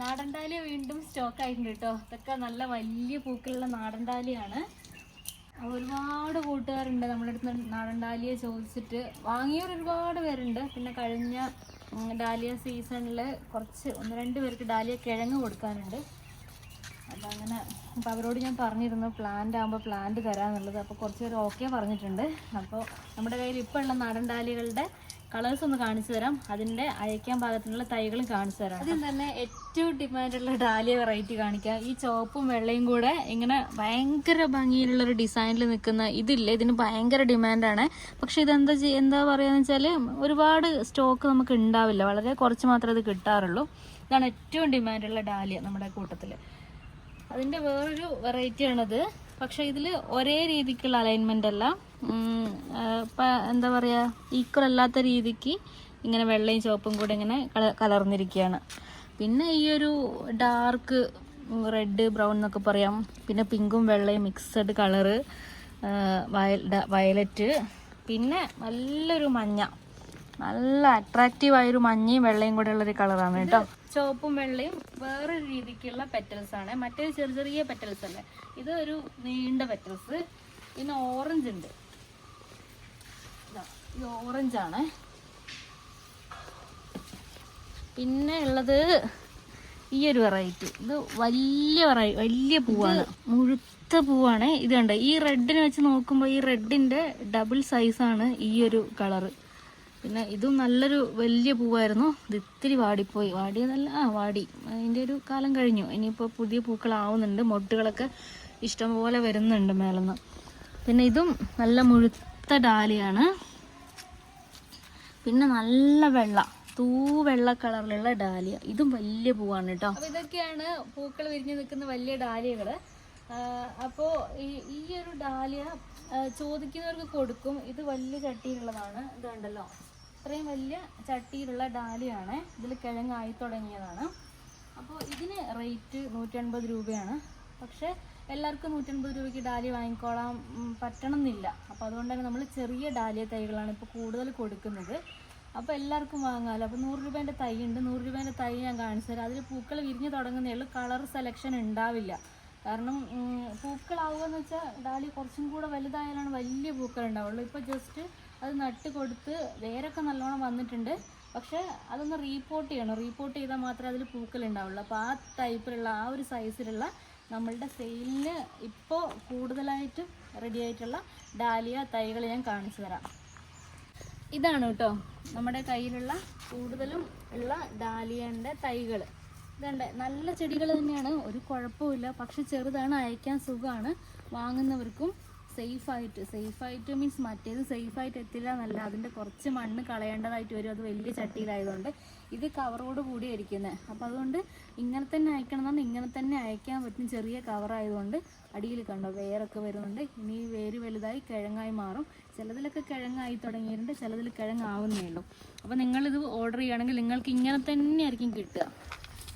നാടൻ ഡാലിയ വീണ്ടും സ്റ്റോക്ക് ആയിട്ടുണ്ട് കേട്ടോ. ഇതൊക്കെ നല്ല വലിയ പൂക്കളുള്ള നാടൻ ഡാലിയാണ് ഒരുപാട് കൂട്ടുകാരുണ്ട് നമ്മുടെ അടുത്ത് നാടൻ ഡാലിയ ചോദിച്ചിട്ട്. വാങ്ങിയവർ ഒരുപാട് പേരുണ്ട്. പിന്നെ കഴിഞ്ഞ ഡാലിയ സീസണിൽ കുറച്ച് ഒന്ന് രണ്ട് പേർക്ക് ഡാലിയ കിഴങ്ങ് കൊടുക്കാനുണ്ട്. അപ്പം അങ്ങനെ അപ്പോൾ അവരോട് ഞാൻ പറഞ്ഞിരുന്നു പ്ലാന്റ് ആകുമ്പോൾ പ്ലാന്റ് തരാമെന്നുള്ളത് അപ്പോൾ കുറച്ച് പേര് ഓക്കെ പറഞ്ഞിട്ടുണ്ട്. അപ്പോൾ നമ്മുടെ കയ്യിൽ ഇപ്പോൾ ഉള്ള നാടൻ ഡാലികളുടെ കളേഴ്സ് ഒന്ന് കാണിച്ചു തരാം. അതിന്റെ അയക്കാൻ പാകത്തിനുള്ള തൈകളും കാണിച്ചു തരാം അതിൽ തന്നെ ഏറ്റവും ഡിമാൻഡ് ഉള്ള ഡാലിയ വെറൈറ്റി കാണിക്കാം. ഈ ചുവപ്പും വെള്ളയും കൂടെ ഇങ്ങനെ ഭയങ്കര ഭംഗിയിലുള്ള ഒരു ഡിസൈനിൽ നിൽക്കുന്ന ഇതില്ലേ. ഇതിന് ഭയങ്കര ഡിമാൻഡാണ് പക്ഷെ ഇതെന്താ എന്താ പറയുക വെച്ചാൽ ഒരുപാട് സ്റ്റോക്ക് നമുക്ക് ഉണ്ടാവില്ല വളരെ കുറച്ച് മാത്രമേ ഇത് കിട്ടാറുള്ളൂ. ഇതാണ് ഏറ്റവും ഡിമാൻഡുള്ള ഡാലിയ നമ്മുടെ കൂട്ടത്തിൽ അതിന്റെ വേറൊരു വെറൈറ്റി ആണത്. പക്ഷെ ഇതിൽ ഒരേ രീതിക്കുള്ള അലൈൻമെന്റ് അല്ല. എന്താ പറയുക ഈക്വൽ അല്ലാത്ത രീതിക്ക് ഇങ്ങനെ വെള്ളയും ചുവപ്പും കൂടെ ഇങ്ങനെ കലർന്നിരിക്കുകയാണ് പിന്നെ ഈ ഒരു ഡാർക്ക് റെഡ് ബ്രൗൺ എന്നൊക്കെ പറയാം. പിന്നെ പിങ്കും വെള്ളയും മിക്സഡ് കളറ് വയലറ്റ് പിന്നെ നല്ലൊരു മഞ്ഞ. നല്ല അട്രാക്റ്റീവ് ആയൊരു മഞ്ഞയും വെള്ളയും കൂടെ ഉള്ളൊരു കളറാണ് കേട്ടോ. ചുവപ്പും വെള്ളയും വേറൊരു രീതിക്കുള്ള പെറ്റൽസ് ആണ്. മറ്റേ ചെറിയ ചെറിയ പെറ്റൽസ് അല്ലേ? ഇത് ഒരു നീണ്ട പെറ്റൽസ് പിന്നെ ഓറഞ്ച് ഉണ്ട്. ഇതാ, ഓറഞ്ച് ആണ്. പിന്നെ ഉള്ളത് ഈ ഒരു വെറൈറ്റി ഇത് വലിയ വെറൈ വലിയ പൂവാണ്. മുഴുത്ത പൂവാണ്. ഇത് കണ്ട? ഈ റെഡിനെ വെച്ച് നോക്കുമ്പോൾ ഈ റെഡിന്റെ ഡബിൾ സൈസാണ് ഈ ഒരു കളറ് പിന്നെ ഇതും നല്ലൊരു വലിയ പൂവായിരുന്നു. ഇത് ഇത്തിരി വാടിപ്പോയി. വാടിയതല്ല ആ വാടി. അതിന്റെ ഒരു കാലം കഴിഞ്ഞു. ഇനിയിപ്പോൾ പുതിയ പൂക്കളാവുന്നുണ്ട്. മൊട്ടുകളൊക്കെ ഇഷ്ടംപോലെ വരുന്നുണ്ട് മേലെന്ന്. പിന്നെ ഇതും നല്ല മുഴുത്ത ഡാലിയാണ്. പിന്നെ നല്ല വെള്ള തൂ വെള്ള കളറിലുള്ള ഡാലിയ. ഇതും വലിയ പൂവാണ് കേട്ടോ ഇതൊക്കെയാണ് പൂക്കൾ വിരിഞ്ഞു നിൽക്കുന്ന വലിയ ഡാലിയകൾ. അപ്പോ ഈ ഒരു ഡാലിയ ചോദിക്കുന്നവർക്ക് കൊടുക്കും. ഇത് വലിയ ചട്ടിയിലുള്ളതാണ്. ഇത് കണ്ടല്ലോ. ഇത്രയും വലിയ ചട്ടിയിലുള്ള ഡാലിയാണ്. ഇതിൽ കിഴങ്ങായി തുടങ്ങിയതാണ്. അപ്പോൾ ഇതിന് റേറ്റ് നൂറ്റൻപത് രൂപയാണ്. പക്ഷേ എല്ലാവർക്കും നൂറ്റൻപത് രൂപയ്ക്ക് ഡാലി വാങ്ങിക്കോളാം പറ്റണം എന്നില്ല അപ്പോൾ അതുകൊണ്ട് തന്നെ നമ്മൾ ചെറിയ ഡാലിയ തൈകളാണ് ഇപ്പോൾ കൂടുതൽ കൊടുക്കുന്നത്. അപ്പോൾ എല്ലാവർക്കും വാങ്ങാമല്ലോ അപ്പോൾ നൂറ് രൂപേന്റെ തൈ ഉണ്ട്. നൂറ് രൂപേന്റെ തൈ ഞാൻ കാണിച്ചു തരാം. അതിൽ പൂക്കൾ വിരിഞ്ഞ് തുടങ്ങുന്നേ ഉള്ളൂ. കളർ സെലക്ഷൻ ഉണ്ടാവില്ല. കാരണം പൂക്കളാവുക എന്ന് വെച്ചാൽ ഡാലി കുറച്ചും കൂടെ വലുതായാലാണ് വലിയ പൂക്കൾ ഉണ്ടാവുള്ളൂ. ഇപ്പോൾ ജസ്റ്റ് അത് നട്ട് കൊടുത്ത് വേരൊക്കെ നല്ലോണം വന്നിട്ടുണ്ട്. പക്ഷേ അതൊന്ന് റീപ്പോർട്ട് ചെയ്യണം. റീപ്പോർട്ട് ചെയ്താൽ മാത്രമേ അതിൽ പൂക്കൾ ഉണ്ടാവുള്ളൂ. അപ്പോൾ ആ ടൈപ്പിലുള്ള ആ ഒരു സൈസിലുള്ള നമ്മളുടെ സെയിലിന് ഇപ്പോൾ കൂടുതലായിട്ട് റെഡി ആയിട്ടുള്ള ഡാലിയ തൈകൾ ഞാൻ കാണിച്ചു തരാം. ഇതാണ് കേട്ടോ നമ്മുടെ കയ്യിലുള്ള കൂടുതലും ഉള്ള ഡാലിയന്റെ തൈകൾ ഇതുണ്ട് നല്ല ചെടികൾ തന്നെയാണ്. ഒരു കുഴപ്പമില്ല പക്ഷെ ചെറുതാണ് അയക്കാൻ സുഖമാണ്. വാങ്ങുന്നവർക്കും സേഫായിട്ട് സേഫായിട്ട് മീൻസ് മറ്റേത് സേഫായിട്ട് എത്തില്ല എന്നല്ല അതിന്റെ കുറച്ച് മണ്ണ് കളയേണ്ടതായിട്ട് വരും. അത് വലിയ ചട്ടിയിലായതുകൊണ്ട് ഇത് കവറോട് കൂടി ഇരിക്കുന്നത് അപ്പോൾ അതുകൊണ്ട് ഇങ്ങനെ തന്നെ അയക്കണം എന്നാണ്. ഇങ്ങനെ തന്നെ അയക്കാൻ പറ്റും. ചെറിയ കവറായതുകൊണ്ട് അടിയിൽ കണ്ടോ വേരൊക്കെ വരുന്നുണ്ട്. ഇനി വേര് വലുതായി കിഴങ്ങായി മാറും. ചിലതിലൊക്കെ കിഴങ്ങായി തുടങ്ങിയിട്ടുണ്ട്. ചിലതിൽ കിഴങ്ങാവുന്നേ ഉള്ളൂ. അപ്പോൾ നിങ്ങളിത് ഓർഡർ ചെയ്യുകയാണെങ്കിൽ നിങ്ങൾക്ക് ഇങ്ങനെ തന്നെ ആയിരിക്കും കിട്ടുക.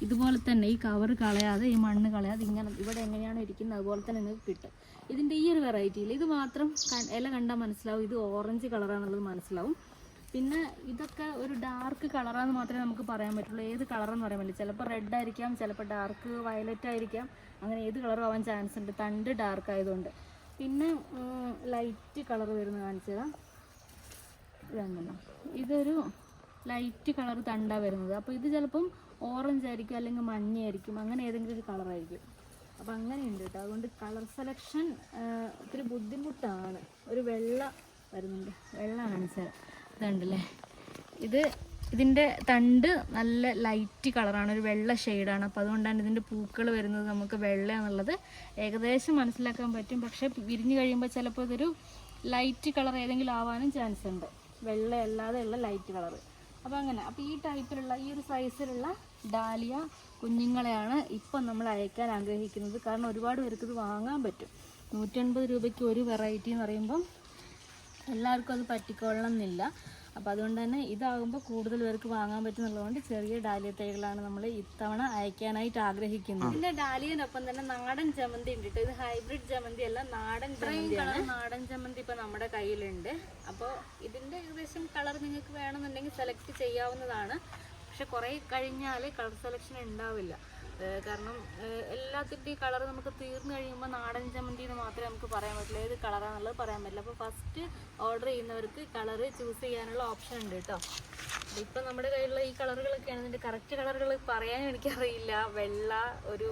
ഇതുപോലെ തന്നെ ഈ കവർ കളയാതെ ഈ മണ്ണ് കളയാതെ ഇങ്ങനെ ഇവിടെ എങ്ങനെയാണ് ഇരിക്കുന്നത് അതുപോലെ തന്നെ നിങ്ങൾക്ക് കിട്ടും. ഇതിന്റെ ഈ ഒരു വെറൈറ്റിയിൽ ഇത് മാത്രം ഇല കണ്ടാൽ മനസ്സിലാവും ഇത് ഓറഞ്ച് കളറാണെന്നുള്ളത് മനസ്സിലാവും. പിന്നെ ഇതൊക്കെ ഒരു ഡാർക്ക് കളറാന്ന് മാത്രമേ നമുക്ക് പറയാൻ പറ്റുള്ളൂ. ഏത് കളറെന്ന് പറയാൻ പറ്റില്ല. ചിലപ്പോൾ റെഡ് ആയിരിക്കാം ചിലപ്പോൾ ഡാർക്ക് വയലറ്റ് ആയിരിക്കാം. അങ്ങനെ ഏത് കളറും ആവാൻ ചാൻസ് ഉണ്ട്? തണ്ട് ഡാർക്ക് ആയതുകൊണ്ട്. പിന്നെ ലൈറ്റ് കളർ വരുന്ന കാണിച്ചതാ ഇതാണല്ലോ ഇതൊരു ലൈറ്റ് കളർ തണ്ടാണ് വരുന്നത്. അപ്പോൾ ഇത് ചിലപ്പം ഓറഞ്ച് ആയിരിക്കും അല്ലെങ്കിൽ മഞ്ഞയായിരിക്കും. അങ്ങനെ ഏതെങ്കിലും ഒരു കളറായിരിക്കും അപ്പോൾ അങ്ങനെയുണ്ട് കേട്ടോ. അതുകൊണ്ട് കളർ സെലക്ഷൻ ഒത്തിരി ബുദ്ധിമുട്ടാണ്. ഒരു വെള്ള വരുന്നുണ്ട്. വെള്ള കാണിച്ചത് ഇതുണ്ടല്ലേ? ഇത് ഇതിന്റെ തണ്ട് നല്ല ലൈറ്റ് കളറാണ് ഒരു വെള്ള ഷെയ്ഡാണ് അപ്പോൾ അതുകൊണ്ടാണ് ഇതിന്റെ പൂക്കൾ വരുന്നത് നമുക്ക് വെള്ള എന്നുള്ളത് ഏകദേശം മനസ്സിലാക്കാൻ പറ്റും. പക്ഷേ വിരിഞ്ഞു കഴിയുമ്പോൾ ചിലപ്പോൾ ഇതൊരു ലൈറ്റ് കളർ ഏതെങ്കിലും ആവാനും ചാൻസ് ഉണ്ട്. വെള്ള അല്ലാതെയുള്ള ലൈറ്റ് കളർ അപ്പോൾ അങ്ങനെ അപ്പോൾ ഈ ടൈപ്പിലുള്ള ഈ ഒരു സൈസിലുള്ള ഡാലിയ കുഞ്ഞുങ്ങളെയാണ് ഇപ്പം നമ്മൾ അയക്കാൻ ആഗ്രഹിക്കുന്നത്. കാരണം ഒരുപാട് പേർക്ക് ഇത് വാങ്ങാൻ പറ്റും. നൂറ്റൻപത് രൂപയ്ക്ക് ഒരു വെറൈറ്റി എന്ന് പറയുമ്പം എല്ലാവർക്കും അത് പറ്റിക്കൊള്ളണം എന്നില്ല. അപ്പോൾ അതുകൊണ്ട് തന്നെ ഇതാകുമ്പോൾ കൂടുതൽ പേർക്ക് വാങ്ങാൻ പറ്റുന്നുള്ളതുകൊണ്ട് ചെറിയ ഡാലിയ തൈകളാണ് നമ്മൾ ഇത്തവണ അയക്കാനായിട്ട് ആഗ്രഹിക്കുന്നത്. പിന്നെ ഡാലിയനൊപ്പം തന്നെ നാടൻ ജമന്തി ഉണ്ട് കേട്ടോ ഇത് ഹൈബ്രിഡ് ജമന്തി അല്ല നാടൻ കളർ നാടൻ ജമന്തി ഇപ്പൊ നമ്മുടെ കയ്യിലുണ്ട്. അപ്പോൾ ഇതിന്റെ ഏകദേശം കളർ നിങ്ങൾക്ക് വേണമെന്നുണ്ടെങ്കിൽ സെലക്ട് ചെയ്യാവുന്നതാണ്. പക്ഷെ കുറേ കഴിഞ്ഞാൽ കളർ സെലക്ഷൻ ഉണ്ടാവില്ല. കാരണം എല്ലാത്തിന്റെയും കളർ നമുക്ക് തീർന്നു കഴിയുമ്പോൾ നാടൻ ചമ്മന്തി എന്ന് മാത്രമേ നമുക്ക് പറയാൻ പറ്റുള്ളൂ. ഏത് കളറാണെന്നുള്ളത് പറയാൻ പറ്റില്ല. അപ്പോൾ ഫസ്റ്റ് ഓർഡർ ചെയ്യുന്നവർക്ക് കളർ ചൂസ് ചെയ്യാനുള്ള ഓപ്ഷൻ ഉണ്ട് കേട്ടോ ഇപ്പം നമ്മുടെ കയ്യിലുള്ള ഈ കളറുകളൊക്കെയാണ്. ഇതിന്റെ കറക്റ്റ് കളറുകൾ പറയാനും എനിക്കറിയില്ല. വെള്ള ഒരു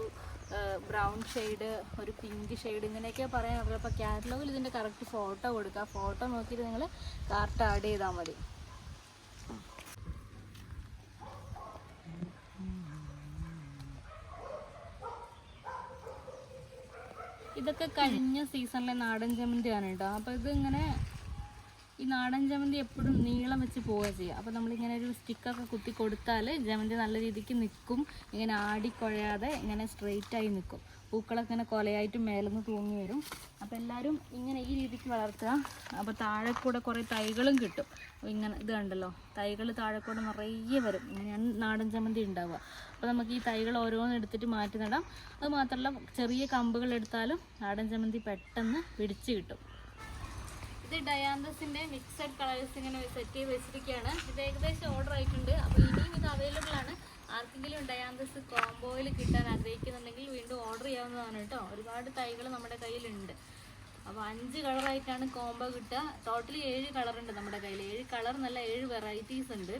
ബ്രൗൺ ഷെയ്ഡ് ഒരു പിങ്ക് ഷെയ്ഡ് ഇങ്ങനെയൊക്കെ പറയാൻ പറ്റുള്ളൂ. അപ്പോൾ കാറ്റലോഗിൽ ഇതിന്റെ കറക്റ്റ് ഫോട്ടോ കൊടുക്കുക. ഫോട്ടോ നോക്കിയിട്ട് നിങ്ങൾ കാർട്ട് ആഡ് ചെയ്താൽ മതി. ഇതൊക്കെ കഴിഞ്ഞ സീസണിലെ നാടൻ ജമന്തിയാണ് കേട്ടോ. അപ്പോൾ ഇത് ഇങ്ങനെ ഈ നാടൻ ജമന്തി എപ്പോഴും നീളം വെച്ച് പോവുക ചെയ്യുക. അപ്പോൾ നമ്മളിങ്ങനെ ഒരു സ്റ്റിക്കൊക്കെ കുത്തി കൊടുത്താൽ ജമന്തി നല്ല രീതിക്ക് നിൽക്കും ഇങ്ങനെ ആടിക്കൊഴയാതെ ഇങ്ങനെ സ്ട്രെയിറ്റ് ആയി നിൽക്കും പൂക്കളൊക്കെ ഇങ്ങനെ കൊലയായിട്ട് മേലെന്ന് തൂങ്ങി വരും. അപ്പോൾ എല്ലാവരും ഇങ്ങനെ ഈ രീതിക്ക് വളർത്തുക. അപ്പോൾ താഴെ കൂടെ കുറേ തൈകളും കിട്ടും. ഇങ്ങനെ ഇത് കണ്ടല്ലോ തൈകൾ താഴെ കൂടെ നിറയെ വരും. ഇങ്ങനെയാണ് നാടൻ ചമ്മന്തി ഉണ്ടാവുക. അപ്പോൾ നമുക്ക് ഈ തൈകൾ ഓരോന്ന് എടുത്തിട്ട് മാറ്റി നടാം. അത് മാത്രമല്ല ചെറിയ കമ്പുകൾ എടുത്താലും നാടൻ ചമ്മന്തി പെട്ടെന്ന് പിടിച്ച് കിട്ടും. ഇത് ഡയാന്തസിന്റെ മിക്സഡ് കളേഴ്സ് ഇങ്ങനെ സെറ്റ് ചെയ്ത് വെച്ചിരിക്കുകയാണ്. ഇത് ഏകദേശം ഓർഡർ ആയിട്ടുണ്ട്. അപ്പോൾ ഇനിയും ഇത് അവൈലബിൾ ആണ്. ആർക്കെങ്കിലും ഡയാന്തസ് കോംബോയിൽ കിട്ടാൻ ആഗ്രഹിക്കുന്നുണ്ടെങ്കിൽ വീണ്ടും ഓർഡർ ചെയ്യാവുന്നതാണ് കേട്ടോ. ഒരുപാട് തൈകൾ നമ്മുടെ കയ്യിലുണ്ട്. അപ്പോൾ അഞ്ച് കളറായിട്ടാണ് കോംബോ കിട്ടുക. ടോട്ടലി ഏഴ് കളറുണ്ട് നമ്മുടെ കയ്യിൽ. ഏഴ് കളർ നല്ല ഏഴ് വെറൈറ്റീസ് ഉണ്ട്.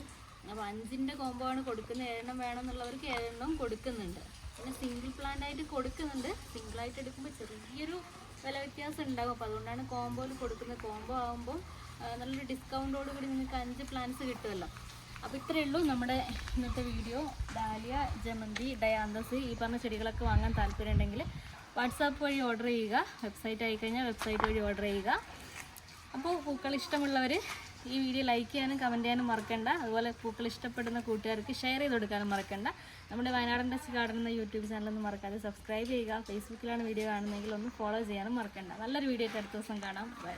അപ്പോൾ അഞ്ചിന്റെ കോംബോ ആണ് കൊടുക്കുന്നത്. ഏഴെണ്ണം വേണമെന്നുള്ളവർക്ക് ഏഴെണ്ണം കൊടുക്കുന്നുണ്ട്. പിന്നെ സിംഗിൾ പ്ലാന്റ് ആയിട്ട് കൊടുക്കുന്നുണ്ട്. സിംഗിൾ ആയിട്ട് എടുക്കുമ്പോൾ ചെറിയൊരു വില വ്യത്യാസം ഉണ്ടാകും. അപ്പോൾ അതുകൊണ്ടാണ് കോംബോയിൽ കൊടുക്കുന്നത് കോംബോ ആകുമ്പോൾ നല്ലൊരു ഡിസ്കൗണ്ടോട് കൂടി നിങ്ങൾക്ക് അഞ്ച് പ്ലാന്റ്സ് കിട്ടുമല്ലോ. അപ്പോൾ ഇത്രയേ ഉള്ളൂ നമ്മുടെ ഇന്നത്തെ വീഡിയോ ഡാലിയ ജമന്തി ഡയാന്തസ് ഈ പറഞ്ഞ ചെടികളൊക്കെ വാങ്ങാൻ താല്പര്യം ഉണ്ടെങ്കിൽ വാട്സാപ്പ് വഴി ഓർഡർ ചെയ്യുക. വെബ്സൈറ്റ് ആയിക്കഴിഞ്ഞാൽ വെബ്സൈറ്റ് വഴി ഓർഡർ ചെയ്യുക. അപ്പോൾ പൂക്കൾ ഇഷ്ടമുള്ളവർ ഈ വീഡിയോ ലൈക്ക് ചെയ്യാനും കമന്റ് ചെയ്യാനും മറക്കണ്ട. അതുപോലെ പൂക്കൾ ഇഷ്ടപ്പെടുന്ന കൂട്ടുകാർക്ക് ഷെയർ ചെയ്ത് കൊടുക്കാനും മറക്കണ്ട. നമ്മുടെ വയനാടൻ ടച്ച് ഗാർഡൻ എന്ന യൂട്യൂബ് ചാനലൊന്നും മറക്കാതെ സബ്സ്ക്രൈബ് ചെയ്യുക. ഫേസ്ബുക്കിലാണ് വീഡിയോ കാണുന്നതെങ്കിൽ ഒന്ന് ഫോളോ ചെയ്യാനും മറക്കണ്ട. നല്ലൊരു വീഡിയോ ആയിട്ട് അടുത്ത ദിവസം കാണാം. ബൈ